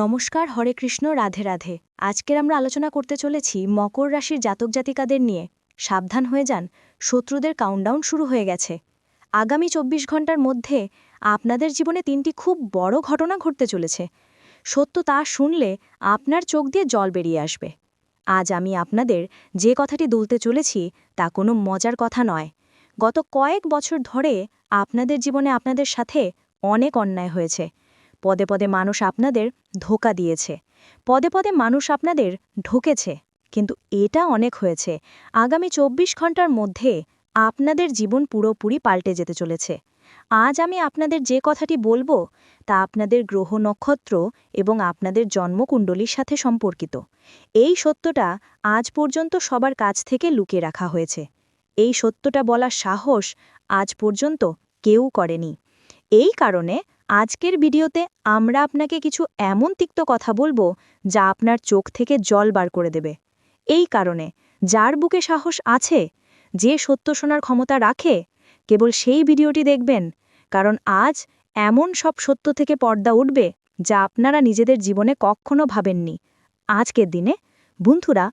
নমস্কার, হরে কৃষ্ণ, রাধে রাধে। আজকের আমরা আলোচনা করতে চলেছি মকর রাশির জাতক জাতিকাদের নিয়ে। সাবধান হয়ে যান, শত্রুদের কাউন্টডাউন শুরু হয়ে গেছে। আগামী চব্বিশ ঘণ্টার মধ্যে আপনাদের জীবনে তিনটি খুব বড় ঘটনা ঘটতে চলেছে। সত্য তা শুনলে আপনার চোখ দিয়ে জল বেরিয়ে আসবে। আজ আমি আপনাদের যে কথাটি দুলতে চলেছি তা কোনো মজার কথা নয়। গত কয়েক বছর ধরে আপনাদের জীবনে আপনাদের সাথে অনেক অন্যায় হয়েছে। পদে পদে মানুষ আপনাদের ধোকা দিয়েছে। পদে পদে মানুষ আপনাদের ঢোকেছে। কিন্তু এটা অনেক হয়েছে। আগামী চব্বিশ ঘণ্টার মধ্যে আপনাদের জীবন পুরোপুরি পাল্টে যেতে চলেছে। আজ আমি আপনাদের যে কথাটি বলব, তা আপনাদের গ্রহ নক্ষত্র এবং আপনাদের জন্মকুণ্ডলীর সাথে সম্পর্কিত। এই সত্যটা আজ পর্যন্ত সবার কাছ থেকে লুকিয়ে রাখা হয়েছে। এই সত্যটা বলার সাহস আজ পর্যন্ত কেউ করেনি। এই কারণে আজকের ভিডিওতে আমরা আপনাকে কিছু এমন তিক্ত কথা বলব যা আপনার চোখ থেকে জল বার করে দেবে। এই কারণে যার বুকে সাহস আছে, যে সত্য শোনার ক্ষমতা রাখে, কেবল সেই ভিডিওটি দেখবেন, কারণ আজ এমন সব সত্য থেকে পর্দা উঠবে যা আপনারা নিজেদের জীবনে কখনো ভাবেননি। আজকের দিনে, বন্ধুরা,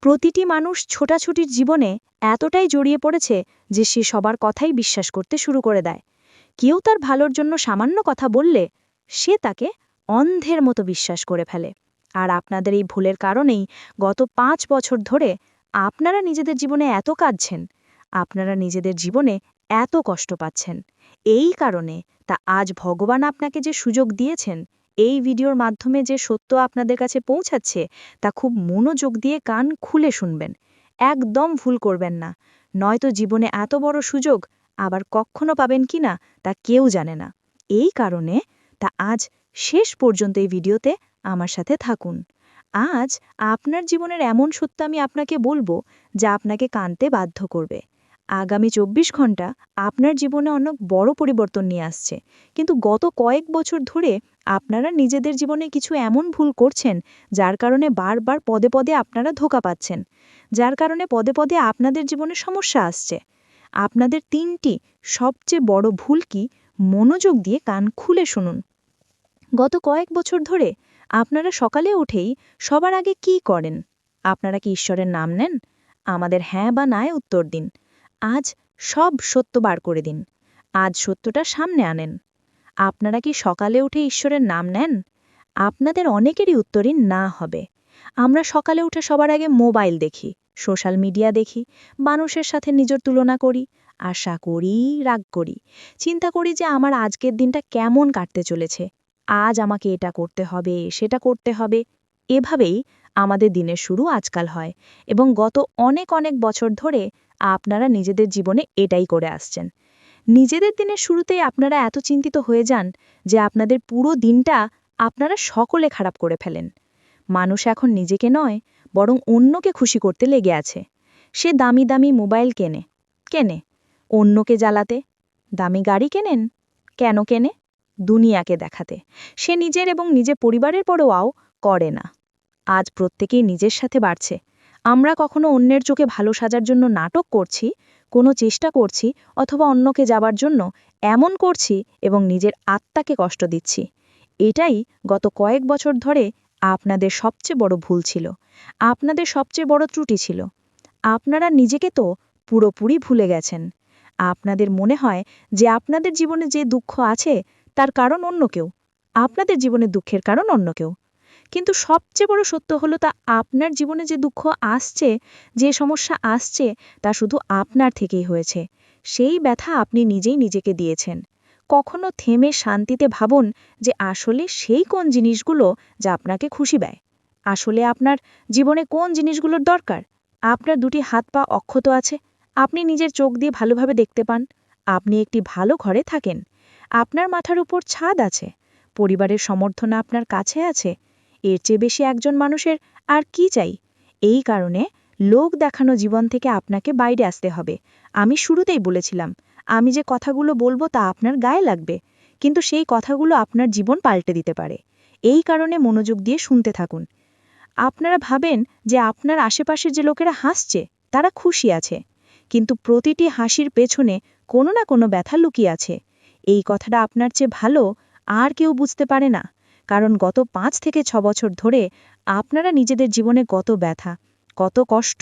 প্রতিটি মানুষ ছোটাছুটির জীবনে এতটাই জড়িয়ে পড়েছে যে সে সবার কথাই বিশ্বাস করতে শুরু করে দেয়। কেউ তার ভালোর জন্য সামান্য কথা বললে সে তাকে অন্ধের মতো বিশ্বাস করে ফেলে। আর আপনাদের এই ভুলের কারণেই গত পাঁচ বছর ধরে আপনারা নিজেদের জীবনে এত কাঁদছেন, আপনারা নিজেদের জীবনে এত কষ্ট পাচ্ছেন। এই কারণে তা আজ ভগবান আপনাকে যে সুযোগ দিয়েছেন, এই ভিডিওর মাধ্যমে যে সত্য আপনাদের কাছে পৌঁছাচ্ছে, তা খুব মনোযোগ দিয়ে কান খুলে শুনবেন। একদম ভুল করবেন না। নয়তো জীবনে এত বড় সুযোগ আবার কখনো পাবেন কি না তা কেউ জানে না। এই কারণে তা আজ শেষ পর্যন্ত এই ভিডিওতে আমার সাথে থাকুন। আজ আপনার জীবনের এমন সত্য আমি আপনাকে বলব যা আপনাকে কানতে বাধ্য করবে। আগামী চব্বিশ ঘণ্টা আপনার জীবনে অনেক বড় পরিবর্তন নিয়ে আসছে। কিন্তু গত কয়েক বছর ধরে আপনারা নিজেদের জীবনে কিছু এমন ভুল করছেন যার কারণে বারবার পদে পদে আপনারা ধোকা পাচ্ছেন। যার কারণে পদে পদে আপনাদের জীবনে সমস্যা আসছে। আপনাদের তিনটি সবচেয়ে বড় ভুল কি মনোযোগ দিয়ে কান খুলে শুনুন। গত কয়েক বছর ধরে আপনারা সকালে উঠেই সবার আগে কি করেন? আপনারা কি ঈশ্বরের নাম নেন? আমাদের হ্যাঁ বা নায় উত্তর দিন। আজ সব সত্য বার করে দিন। আজ সত্যটা সামনে আনেন। আপনারা কি সকালে উঠে ঈশ্বরের নাম নেন? আপনাদের অনেকেরই উত্তরই না হবে। আমরা সকালে উঠে সবার আগে মোবাইল দেখি। সোশ্যাল মিডিয়া দেখি, মানুষের সাথে নিজের তুলনা করি, আশা করি, রাগ করি। চিন্তা করি যে আমার আজকের দিনটা কেমন কাটতে চলেছে। আজ আমাকে এটা করতে হবে, সেটা করতে হবে। এভাবেই আমাদের দিনের শুরু আজকাল হয় এবং গত অনেক অনেক বছর ধরে আপনারা নিজেদের জীবনে এটাই করে আসছেন। নিজেদের দিনের শুরুতেই আপনারা এত চিন্তিত হয়ে যান যে আপনাদের পুরো দিনটা আপনারা সকলে খারাপ করে ফেলেন। মানুষ এখন নিজেকে নয় বরং অন্যকে খুশি করতে লেগে আছে। সে দামি দামি মোবাইল কেনে। কেনে? অন্যকে জ্বালাতে? দামি গাড়ি কেনেন? কেন কেনে? দুনিয়াকে দেখাতে। সে নিজের এবং নিজে পরিবারের পরোয়াও করে না। আজ প্রত্যেকেই নিজের সাথে বাড়ছে। আমরা কখনো অন্যের চোখে ভালো সাজার জন্য নাটক করছি, কোনো চেষ্টা করছি, অথবা অন্যকে যাবার জন্য এমন করছি এবং নিজের আত্মাকে কষ্ট দিচ্ছি। এটাই গত কয়েক বছর ধরে আপনাদের সবচেয়ে বড় ভুল ছিল। আপনাদের সবচেয়ে বড় ত্রুটি ছিল। আপনারা নিজেকে তো পুরোপুরি ভুলে গেছেন। আপনাদের মনে হয় যে আপনাদের জীবনে যে দুঃখ আছে, তার কারণ অন্য কেউ। আপনাদের জীবনে দুঃখের কারণ অন্য কেউ। কিন্তু সবচেয়ে বড় সত্য হলো তা আপনার জীবনে যে দুঃখ আসছে, যে সমস্যা আসছে, তা শুধু আপনার থেকেই হয়েছে। সেই ব্যথা আপনি নিজেই নিজেকে দিয়েছেন। কখনো থেমে শান্তিতে ভাবুন যে আসলে সেই কোন জিনিসগুলো যা আপনাকে খুশি দেয়। আসলে আপনার জীবনে কোন জিনিসগুলোর দরকার? আপনার দুটি হাত পা অক্ষত আছে। আপনি নিজের চোখ দিয়ে ভালোভাবে দেখতে পান। আপনি একটি ভালো ঘরে থাকেন। আপনার মাথার উপর ছাদ আছে। পরিবারের সমর্থন আপনার কাছে আছে। এর চেয়ে বেশি একজন মানুষের আর কি চাই? এই কারণে লোক দেখানো জীবন থেকে আপনাকে বাইরে আসতে হবে। আমি শুরুতেই বলেছিলাম আমি যে কথাগুলো বলব তা আপনার গায়ে লাগবে, কিন্তু সেই কথাগুলো আপনার জীবন পাল্টে দিতে পারে। এই কারণে মনোযোগ দিয়ে শুনতে থাকুন। আপনারা ভাবেন যে আপনার আশেপাশের যে লোকেরা হাসছে, তারা খুশি আছে, কিন্তু প্রতিটি হাসির পেছনে কোনো না কোনো ব্যথা লুকিয়ে আছে। এই কথাটা আপনার চেয়ে ভালো আর কেউ বুঝতে পারে না, কারণ গত পাঁচ থেকে ছ বছর ধরে আপনারা নিজেদের জীবনে কত ব্যথা, কত কষ্ট,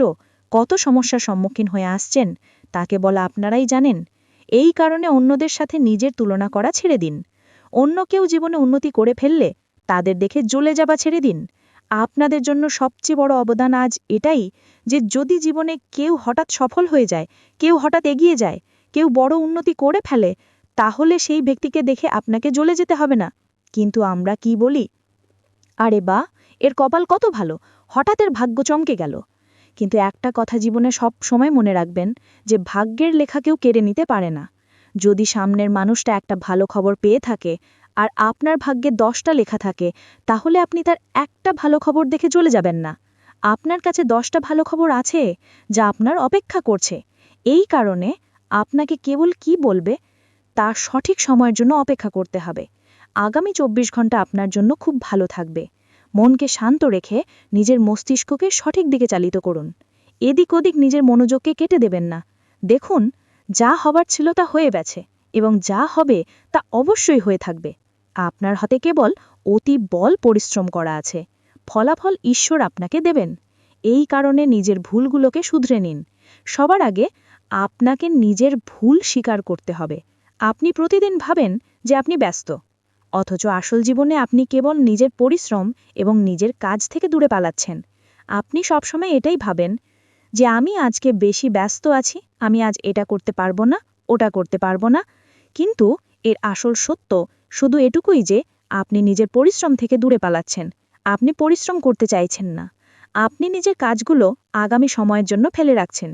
কত সমস্যার সম্মুখীন হয়ে আসছেন, তাকে বলা আপনারাই জানেন। এই কারণে অন্যদের সাথে নিজের তুলনা করা ছেড়ে দিন। অন্য কেউ জীবনে উন্নতি করে ফেললে তাদের দেখে জ্বলে যাবা ছেড়ে দিন। আপনাদের জন্য সবচেয়ে বড় অবদান আজ এটাই যে যদি জীবনে কেউ হঠাৎ সফল হয়ে যায়, কেউ হঠাৎ এগিয়ে যায়, কেউ বড় উন্নতি করে ফেলে, তাহলে সেই ব্যক্তিকে দেখে আপনাকে জ্বলে যেতে হবে না। কিন্তু আমরা কি বলি? আরে বা এর কপাল কত ভালো! হঠাৎ এর ভাগ্য চমকে গেল। কিন্তু একটা কথা জীবনে সব সময় মনে রাখবেন যে ভাগ্যের লেখা কেউ কেড়ে নিতে পারে না। যদি সামনের মানুষটা একটা ভালো খবর পেয়ে থাকে আর আপনার ভাগ্যে দশটা লেখা থাকে, তাহলে আপনি তার একটা ভালো খবর দেখে চলে যাবেন না। আপনার কাছে দশটা ভালো খবর আছে যা আপনার অপেক্ষা করছে। এই কারণে আপনাকে কেবল কি বলবে তার সঠিক সময়ের জন্য অপেক্ষা করতে হবে। আগামী চব্বিশ ঘণ্টা আপনার জন্য খুব ভালো থাকবে। মনকে শান্ত রেখে নিজের মস্তিষ্ককে সঠিক দিকে চালিত করুন। এদিক ওদিক নিজের মনোযোগকে কেটে দেবেন না। দেখুন, যা হবার ছিল তা হয়ে গেছে এবং যা হবে তা অবশ্যই হয়ে থাকবে। আপনার হাতে কেবল অতি বল পরিশ্রম করা আছে। ফলাফল ঈশ্বর আপনাকে দেবেন। এই কারণে নিজের ভুলগুলোকে শুধরে নিন। সবার আগে আপনাকে নিজের ভুল স্বীকার করতে হবে। আপনি প্রতিদিন ভাবেন যে আপনি ব্যস্ত। অথচ আসল জীবনে আপনি কেবল নিজের পরিশ্রম এবং নিজের কাজ থেকে দূরে পালাচ্ছেন। আপনি সবসময় এটাই ভাবেন যে আমি আজকে বেশি ব্যস্ত আছি, আমি আজ এটা করতে পারব না, ওটা করতে পারব না। কিন্তু এর আসল সত্য শুধু এটুকুই যে আপনি নিজের পরিশ্রম থেকে দূরে পালাচ্ছেন। আপনি পরিশ্রম করতে চাইছেন না। আপনি নিজের কাজগুলো আগামী সময়ের জন্য ফেলে রাখছেন।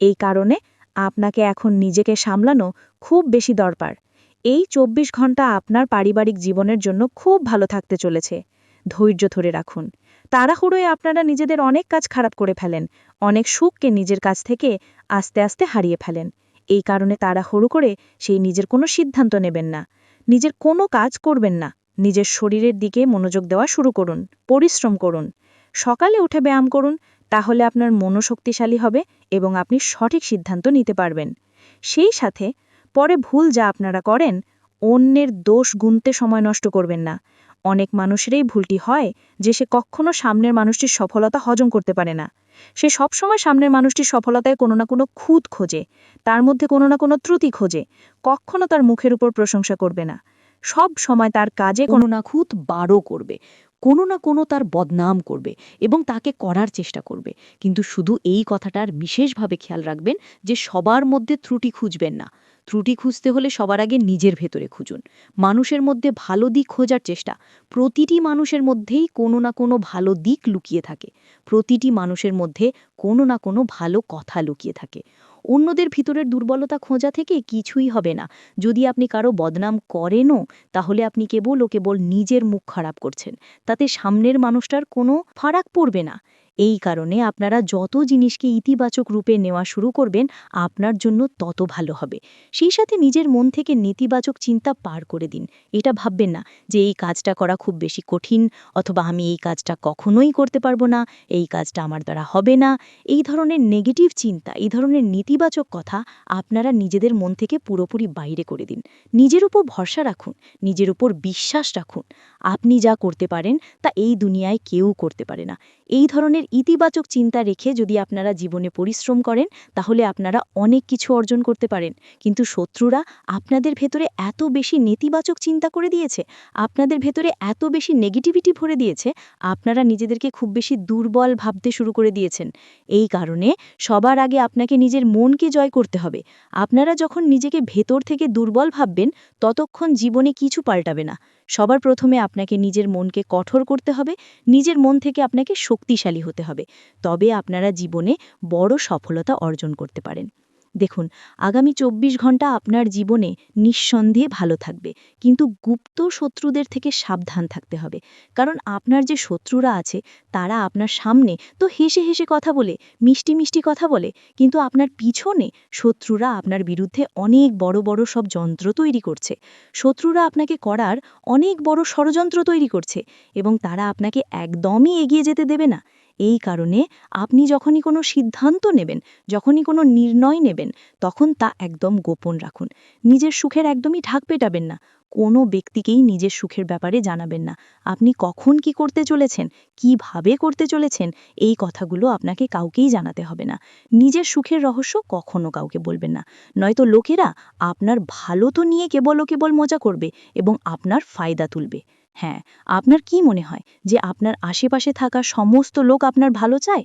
এই কারণে আপনাকে এখন নিজেকে সামলানো খুব বেশি দরকার। এই চব্বিশ ঘণ্টা আপনার পারিবারিক জীবনের জন্য খুব ভালো থাকতে চলেছে। ধৈর্য ধরে রাখুন। তাড়াহুড়োয় আপনারা নিজেদের অনেক কাজ খারাপ করে ফেলেন। অনেক সুখকে নিজের কাছ থেকে আস্তে আস্তে হারিয়ে ফেলেন। এই কারণে তাড়াহুড়ো করে সেই নিজের কোনো সিদ্ধান্ত নেবেন না। নিজের কোনো কাজ করবেন না। নিজের শরীরের দিকে মনোযোগ দেওয়া শুরু করুন। পরিশ্রম করুন। সকালে উঠে ব্যায়াম করুন, তাহলে আপনার মনোশক্তিশালী হবে এবং আপনি সঠিক সিদ্ধান্ত নিতে পারবেন। সেই সাথে পরে ভুল যা আপনারা করেন, অন্যের দোষ গুনতে সময় নষ্ট করবেন না। অনেক মানুষেরই ভুলটি হয় যে সে কখনো সামনের মানুষটির সফলতা হজম করতে পারে না। সে সবসময় সামনের মানুষটির সফলতায় কোনো না কোনো খুঁত খোঁজে, তার মধ্যে কোনো না কোনো ত্রুটি খোঁজে, কখনো তার মুখের উপর প্রশংসা করবে না। সব সময় তার কাজে কোনো না খুঁত বারো করবে। কোনো না কোনো তার বদনাম করবে এবং তাকে করার চেষ্টা করবে। কিন্তু শুধু এই কথাটার বিশেষভাবে খেয়াল রাখবেন যে সবার মধ্যে ত্রুটি খুঁজবেন না। ত্রুটি খুঁজতে হলে সবার আগে নিজের ভেতরে খুঁজুন। মানুষের মধ্যে ভালো দিক খোঁজার চেষ্টা। প্রতিটি মানুষের মধ্যেই কোনো না কোনো ভালো দিক লুকিয়ে থাকে। প্রতিটি মানুষের মধ্যে কোনো না কোনো ভালো কথা লুকিয়ে থাকে। অন্যদের ভিতরের দুর্বলতা খোঁজা থেকে কিছুই হবে না। যদি আপনি কারও বদনাম করেনও, তাহলে আপনি কেবল ও কেবল নিজের মুখ খারাপ করছেন। তাতে সামনের মানুষটার কোনো ফারাক পড়বে না। এই কারণে আপনারা যত জিনিসকে ইতিবাচক রূপে নেওয়া শুরু করবেন, আপনার জন্য তত ভালো হবে। সেই সাথে নিজের মন থেকে নেতিবাচক চিন্তা পার করে দিন। এটা ভাববেন না যে এই কাজটা করা খুব বেশি কঠিন অথবা আমি এই কাজটা কখনোই করতে পারব না, এই কাজটা আমার দ্বারা হবে না। এই ধরনের নেগেটিভ চিন্তা, এই ধরনের নেতিবাচক কথা আপনারা নিজেদের মন থেকে পুরোপুরি বাইরে করে দিন। নিজের উপর ভরসা রাখুন, নিজের উপর বিশ্বাস রাখুন। আপনি যা করতে পারেন, তা এই দুনিয়ায় কেউ করতে পারে না। এই ধরনের ইতিবাচক চিন্তা রেখে যদি আপনারা জীবনে পরিশ্রম করেন, তাহলে আপনারা অনেক কিছু অর্জন করতে পারেন। কিন্তু শত্রুরা আপনাদের ভেতরে এত বেশি নেতিবাচক চিন্তা করে দিয়েছে, আপনাদের ভেতরে এত বেশি নেগেটিভিটি ভরে দিয়েছে, আপনারা নিজেদেরকে খুব বেশি দুর্বল ভাবতে শুরু করে দিয়েছেন। এই কারণে সবার আগে আপনাকে নিজের মনকে জয় করতে হবে। আপনারা যখন নিজেকে ভেতর থেকে দুর্বল ভাববেন, ততক্ষণ জীবনে কিছু পাল্টাবে না। সবার প্রথমে আপনাকে নিজের মনকে কঠোর করতে হবে, নিজের মন থেকে আপনাকে শক্তিশালী হতে হবে। তবে আপনারা জীবনে বড় সফলতা অর্জন করতে পারেন। দেখুন, আগামী চব্বিশ ঘণ্টা আপনার জীবনে নিঃসন্দেহে ভালো থাকবে। কিন্তু গুপ্ত শত্রুদের থেকে সাবধান থাকতে হবে। কারণ আপনার যে শত্রুরা আছে, তারা আপনার সামনে তো হেসে হেসে কথা বলে, মিষ্টি মিষ্টি কথা বলে। কিন্তু আপনার পিছনে শত্রুরা আপনার বিরুদ্ধে অনেক বড় বড় সব যন্ত্র তৈরি করছে। শত্রুরা আপনাকে করার অনেক বড় ষড়যন্ত্র তৈরি করছে এবং তারা আপনাকে একদমই এগিয়ে যেতে দেবে না। এই কারণে আপনি যখনই কোনো সিদ্ধান্ত নেবেন, যখনই কোনো নির্ণয় নেবেন, তখন তা একদম গোপন রাখুন। নিজের সুখের একদমই ঢাক পেটাবেন না। কোনো ব্যক্তিকেই নিজের সুখের ব্যাপারে জানাবেন না। আপনি কখন কি করতে চলেছেন, কীভাবে করতে চলেছেন, এই কথাগুলো আপনাকে কাউকেই জানাতে হবে না। নিজের সুখের রহস্য কখনো কাউকে বলবেন না। নয়তো লোকেরা আপনার ভালো তো নিয়ে কেবল কেবল মজা করবে এবং আপনার ফায়দা তুলবে। হ্যাঁ আপনার কি মনে হয় যে আপনার আশেপাশে থাকা সমস্ত লোক আপনার ভালো চায়?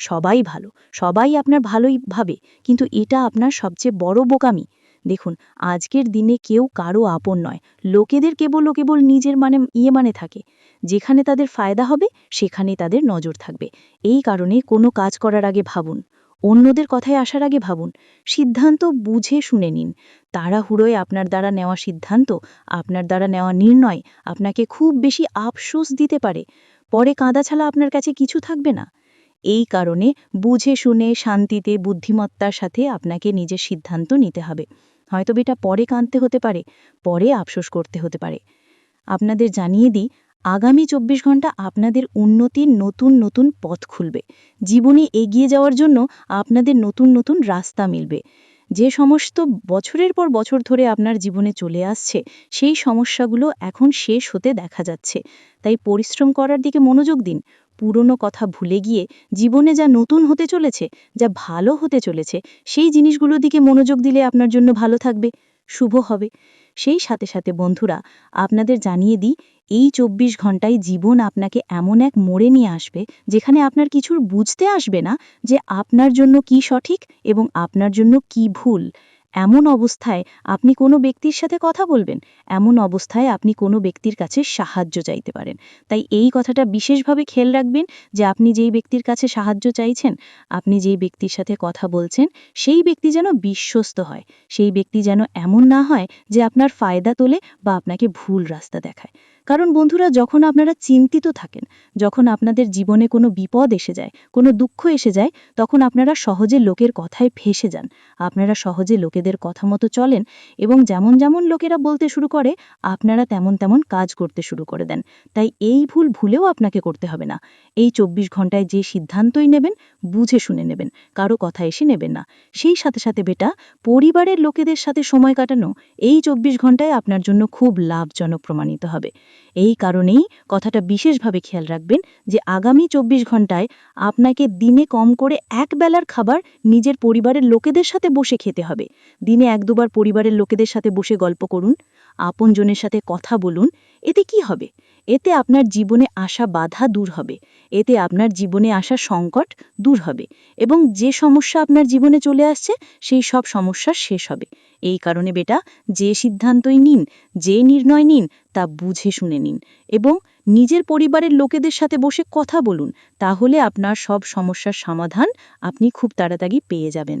সবাই ভালো, সবাই আপনার ভালোই ভাবে, কিন্তু এটা আপনার সবচেয়ে বড় বোকামি। দেখুন, আজকের দিনে কেউ কারও আপন নয়, লোকেদের কেবল ও কেবল নিজের মানে ইয়ে মানে থাকে। যেখানে তাদের ফায়দা হবে সেখানে তাদের নজর থাকবে। এই কারণে কোনো কাজ করার আগে ভাবুন। অন্যদের কথায় আসার আগে ভাবুন, সিদ্ধান্ত বুঝে শুনে নিন। তাড়াহুড়োয় আপনার দ্বারা নেওয়া সিদ্ধান্ত, আপনার দ্বারা নেওয়া নির্ণয় আপনাকে খুব বেশি আফসোস দিতে পারে। পরে কাঁদা ছাড়া আপনার কাছে কিছু থাকবে না। এই কারণে বুঝে শুনে, শান্তিতে, বুদ্ধিমত্তার সাথে আপনাকে নিজের সিদ্ধান্ত নিতে হবে। হয়তো বেটা পরে কাঁদতে হতে পারে, পরে আফসোস করতে হতে পারে। আপনাদের জানিয়ে দিই আগামী চব্বিশ ঘণ্টা আপনাদের উন্নতির নতুন নতুন পথ খুলবে। জীবনে এগিয়ে যাওয়ার জন্য আপনাদের নতুন নতুন রাস্তা মিলবে। যে সমস্ত বছরের পর বছর ধরে আপনার জীবনে চলে আসছে, সেই সমস্যাগুলো এখন শেষ হতে দেখা যাচ্ছে। তাই পরিশ্রম করার দিকে মনোযোগ দিন। পুরনো কথা ভুলে গিয়ে জীবনে যা নতুন হতে চলেছে, যা ভালো হতে চলেছে, সেই জিনিসগুলোর দিকে মনোযোগ দিলে আপনার জন্য ভালো থাকবে। শুভ হবে। সেই সাথে সাথে বন্ধুরা, আপনাদের জানিয়ে দিই, এই চব্বিশ ঘন্টায় জীবন আপনাকে এমন এক মোড়ে নিয়ে আসবে, যেখানে আপনার কিছুর বুঝতে আসবে না যে আপনার জন্য কি সঠিক এবং আপনার জন্য কি ভুল। এমন অবস্থায় আপনি কোনো ব্যক্তির সাথে কথা বলবেন, এমন অবস্থায় আপনি কোনো ব্যক্তির কাছে সাহায্য চাইতে পারেন। তাই এই কথাটা বিশেষভাবে খেয়াল রাখবেন যে আপনি যেই ব্যক্তির কাছে সাহায্য চাইছেন, আপনি যেই ব্যক্তির সাথে কথা বলছেন, সেই ব্যক্তি যেন বিশ্বস্ত হয়, সেই ব্যক্তি যেন এমন না হয় যে আপনার ফায়দা তোলে বা আপনাকে ভুল রাস্তা দেখায়। কারণ বন্ধুরা, যখন আপনারা চিন্তিত থাকেন, যখন আপনাদের জীবনে কোনো বিপদ এসে যায়, কোনো দুঃখ এসে যায়, তখন আপনারা সহজে লোকের কথায় ফেসে যান। আপনারা সহজে লোকেদের কথা মতো চলেন এবং যেমন যেমন লোকেরা বলতে শুরু করে, আপনারা তেমন তেমন কাজ করতে শুরু করে দেন। তাই এই ভুল ভুলেও আপনাকে করতে হবে না। এই চব্বিশ ঘন্টায় যে সিদ্ধান্তই নেবেন, বুঝে শুনে নেবেন, কারও কথা এসে নেবেন না। সেই সাথে সাথে বেটা, পরিবারের লোকেদের সাথে সময় কাটানো, এই চব্বিশ ঘন্টায় আপনার জন্য খুব লাভজনক প্রমাণিত হবে। এই কারণেই কথাটা বিশেষভাবে খেয়াল রাখবেন যে আগামী চব্বিশ ঘন্টায় আপনাকে দিনে কম করে এক বেলার খাবার নিজের পরিবারের লোকেদের সাথে বসে খেতে হবে। দিনে এক দুবার পরিবারের লোকেদের সাথে বসে গল্প করুন, আপনজনের সাথে কথা বলুন, এতে কি হবে? এতে আপনার জীবনে আসা বাধা দূর হবে, এতে আপনার জীবনে আসা সংকট দূর হবে এবং যে সমস্যা আপনার জীবনে চলে আসছে, সেই সব সমস্যা শেষ হবে। এই কারণে বেটা, যে সিদ্ধান্তই নিন, যে নির্ণয় নিন, তা বুঝে শুনে নিন এবং নিজের পরিবারের লোকেদের সাথে বসে কথা বলুন, তাহলে আপনার সব সমস্যার সমাধান আপনি খুব তাড়াতাড়ি পেয়ে যাবেন।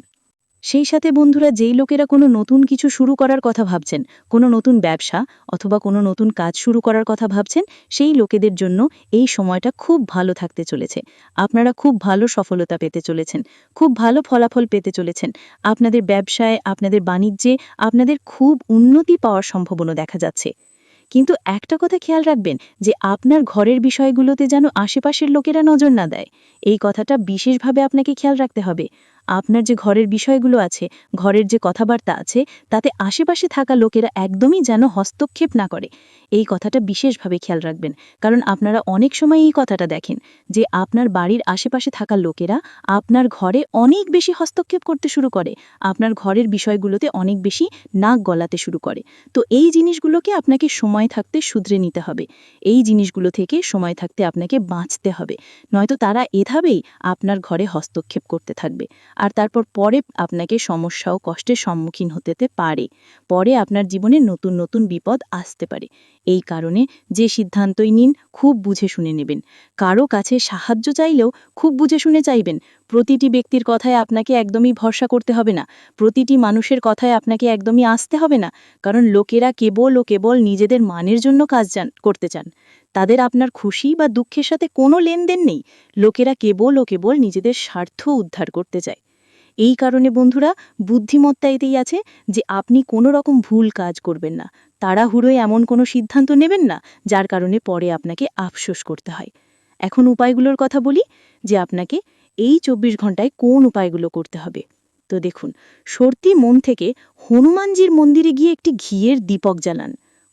সেই সাথে বন্ধুরা যেই লোকেরা কোনো নতুন কিছু শুরু করার কথা ভাবছেন, কোনো নতুন ব্যবসা অথবা কোনো নতুন কাজ শুরু করার কথা ভাবছেন, সেই লোকেদের জন্য এই সময়টা খুব ভালো থাকতে চলেছে। আপনারা খুব ভালো সফলতা পেতে চলেছেন, খুব ভালো ফলাফল পেতে চলেছেন। আপনাদের ব্যবসায়, আপনাদের বাণিজ্যে, আপনাদের খুব উন্নতি পাওয়ার সম্ভাবনা দেখা যাচ্ছে। কিন্তু একটা কথা খেয়াল রাখবেন যে আপনার ঘরের বিষয়গুলোতে যেন আশেপাশের লোকেরা নজর না দেয়। এই কথাটা বিশেষভাবে আপনাকে খেয়াল রাখতে হবে। আপনার যে ঘরের বিষয়গুলো আছে, ঘরের যে কথাবার্তা আছে, তাতে আশেপাশে থাকা লোকেরা একদমই যেন হস্তক্ষেপ না করে। এই কথাটা বিশেষভাবে খেয়াল রাখবেন, কারণ আপনারা অনেক সময় এই কথাটা দেখেন যে আপনার বাড়ির আশেপাশে থাকা লোকেরা আপনার ঘরে অনেক বেশি হস্তক্ষেপ করতে শুরু করে, আপনার ঘরের বিষয়গুলোতে অনেক বেশি নাক গলাতে শুরু করে। তো এই জিনিসগুলোকে আপনাকে সময় থাকতে শুধরে নিতে হবে। এই জিনিসগুলো থেকে সময় থাকতে আপনাকে বাঁচতে হবে। নয়তো তারা এভাবেই আপনার ঘরে হস্তক্ষেপ করতে থাকবে। আর তারপর পরে আপনাকে সমস্যা ও কষ্টের সম্মুখীন হতে পারে। পরে আপনার জীবনে নতুন নতুন বিপদ আসতে পারে। এই কারণে যে সিদ্ধান্তই নিন, খুব বুঝে শুনে নেবেন। কারও কাছে সাহায্য চাইলেও খুব বুঝে শুনে চাইবেন। প্রতিটি ব্যক্তির কথায় আপনাকে একদমই ভরসা করতে হবে না। প্রতিটি মানুষের কথায় আপনাকে একদমই আসতে হবে না। কারণ লোকেরা কেবল ও কেবল নিজেদের মানের জন্য কাজ করতে চান। তাদের আপনার খুশি বা দুঃখের সাথে কোনো লেনদেন নেই। লোকেরা কেবল ও কেবল নিজেদের স্বার্থ উদ্ধার করতে চায়। এই কারণে বন্ধুরা বুদ্ধিমত্তা এতেই আছে যে আপনি কোনো রকম ভুল কাজ করবেন না। তাড়াহুড়োয় এমন কোনো সিদ্ধান্ত নেবেন না, যার কারণে পরে আপনাকে আফসোস করতে হয়। এখন উপায়গুলোর কথা বলি, যে আপনাকে এই চব্বিশ ঘন্টায় কোন উপায়গুলো করতে হবে। তো দেখুন সর্তি মন থেকে হনুমানজির মন্দিরে গিয়ে একটি ঘিয়ের দীপক জ্বালান।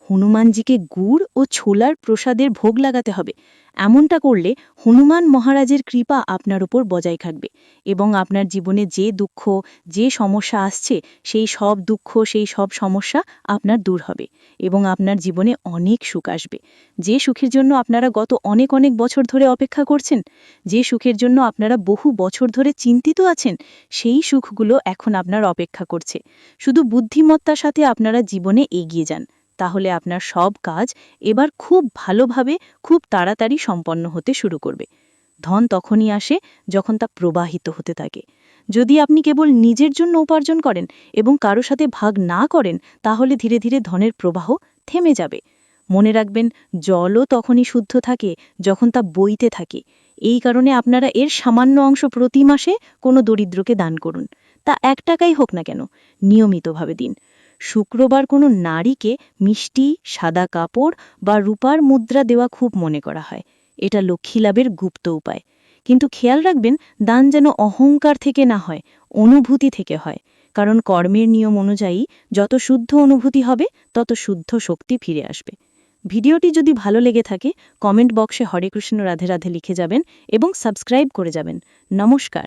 হনুমানজিকে গুড় ও ছোলার প্রসাদের ভোগ লাগাতে হবে। এমনটা করলে হনুমান মহারাজের কৃপা আপনার উপর বজায় থাকবে এবং আপনার জীবনে যে দুঃখ, যে সমস্যা আসছে, সেই সব দুঃখ, সেই সব সমস্যা আপনার দূর হবে এবং আপনার জীবনে অনেক সুখ আসবে। যে সুখের জন্য আপনারা গত অনেক অনেক বছর ধরে অপেক্ষা করছেন, যে সুখের জন্য আপনারা বহু বছর ধরে চিন্তিত আছেন, সেই সুখগুলো এখন আপনার অপেক্ষা করছে। শুধু বুদ্ধিমত্তার সাথে আপনারা জীবনে এগিয়ে যান। তাহলে আপনার সব কাজ এবার খুব ভালোভাবে, খুব তাড়াতাড়ি সম্পন্ন হতে শুরু করবে। ধন তখনই আসে যখন তা প্রবাহিত হতে থাকে। যদি আপনি কেবল নিজের জন্য উপার্জন করেন এবং কারও সাথে ভাগ না করেন, তাহলে ধীরে ধীরে ধনের প্রবাহ থেমে যাবে। মনে রাখবেন, জলও তখনই শুদ্ধ থাকে যখন তা বইতে থাকে। এই কারণে আপনারা এর সামান্য অংশ প্রতি মাসে কোনো দরিদ্রকে দান করুন। তা এক টাকাই হোক না কেন, নিয়মিতভাবে দিন। শুক্রবার কোনো নারীকে মিষ্টি, সাদা কাপড় বা রূপার মুদ্রা দেওয়া খুব মনে করা হয়। এটা লক্ষ্মী লাভের গুপ্ত উপায়। কিন্তু খেয়াল রাখবেন, দান যেন অহংকার থেকে না হয়, অনুভূতি থেকে হয়। কারণ কর্মের নিয়ম অনুযায়ী যত শুদ্ধ অনুভূতি হবে, তত শুদ্ধ শক্তি ফিরে আসবে। ভিডিওটি যদি ভালো লেগে থাকে, কমেন্ট বক্সে হরে কৃষ্ণ রাধে রাধে লিখে যাবেন এবং সাবস্ক্রাইব করে যাবেন। নমস্কার।